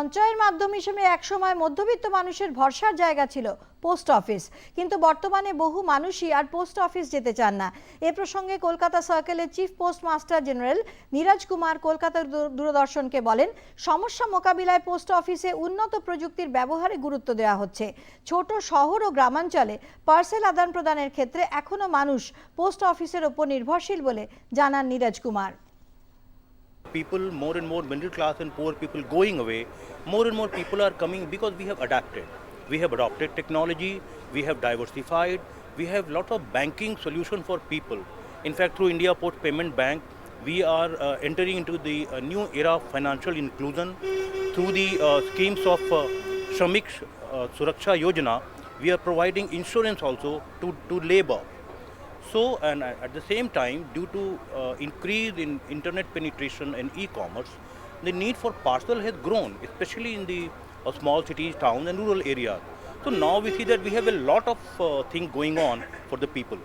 সঞ্চয়ের মাধ্যম হিসেবে একসময় মধ্যবিত্ত মানুষের ভরসার জায়গা ছিল পোস্ট অফিস। কিন্তু বর্তমানে বহু মানুষই আর পোস্ট অফিস যেতে চান না। এ প্রসঙ্গে কলকাতা সার্কেলের chief post master general Niraj Kumar Kolkata দূর- দূরদর্শনকে বলেন, সমস্যা মোকাবিলায় পোস্ট অফিসে উন্নত প্রযুক্তির ব্যবহারে গুরুত্ব দেওয়া হচ্ছে। ছোট শহর ও গ্রামাঞ্চলে পার্সেল আদান প্রদানের ক্ষেত্রে এখনও মানুষ পোস্ট অফিসের ওপর নির্ভরশীল বলে জানান Neeraj Kumar. People more and more middle class and poor people going away more and more people are coming because we have adapted. We have adopted technology we have diversified we have lot of banking solution for people. In fact through india post payment bank we are uh, entering into the uh, new era of financial inclusion. Through the uh, schemes of uh, shramik uh, suraksha yojana we are providing insurance also to, to labor. So, and at the same time, due to uh, increase in internet penetration and e-commerce, the need for parcel has grown, especially in the uh, small cities, towns, and rural areas. So now we see that we have a lot of uh, things going on for the people.